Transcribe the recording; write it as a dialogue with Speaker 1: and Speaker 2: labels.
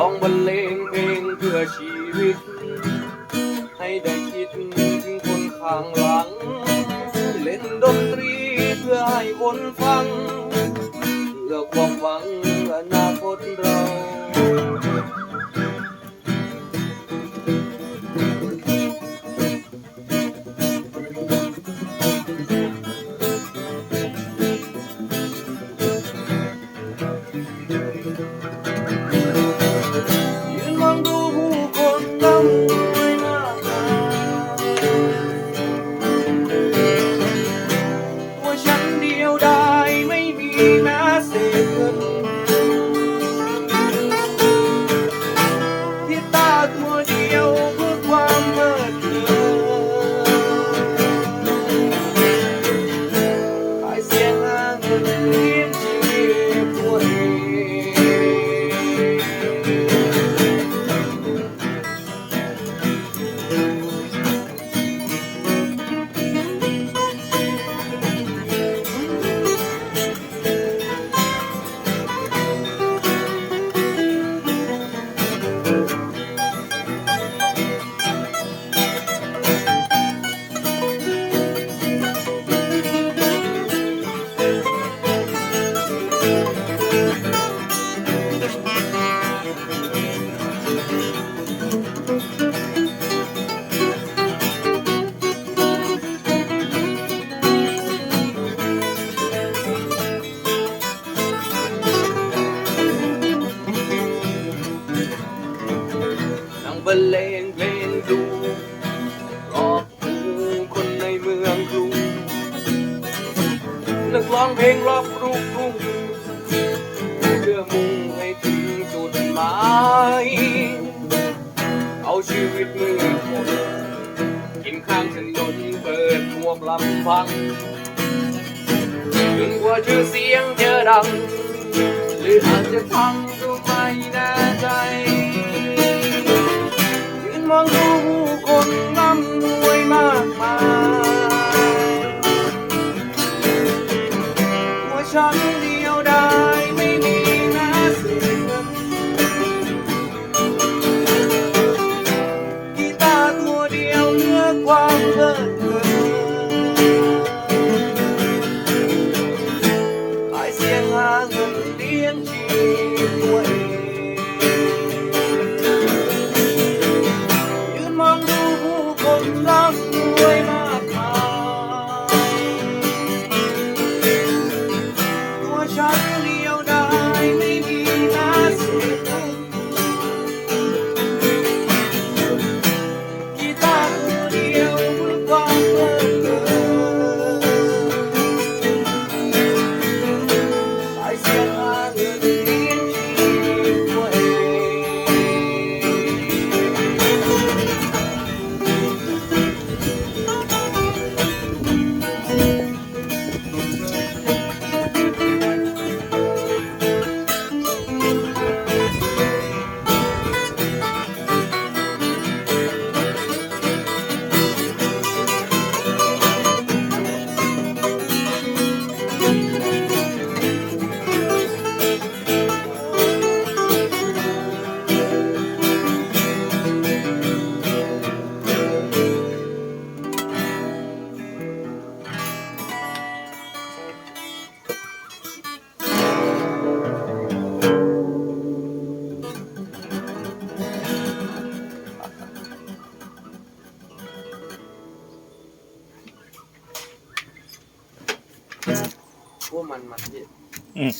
Speaker 1: ลองบรรเลงเพลงเพื่อชีวิต ให้ได้คิดถึงคนข้างหลัง เล่นดนตรีเพื่อให้คนฟัง เพื่อความหวังอนาคตเรา ที่ต บรรเลงเพลงดูรอบหูคนในเมืองกรุงนักร้องเพลงรอกลูกทุ่งเพื่อมุ่งให้ถึงจุดหมาย เอาชีวิตมือคนกินข้างถนนเปิดหมวกลำพังจนกว่าชื่อเสียงจะดัง หรืออาจจะพังก็ไม่แน่ มองดู พวกมันมันที่
Speaker 2: อืม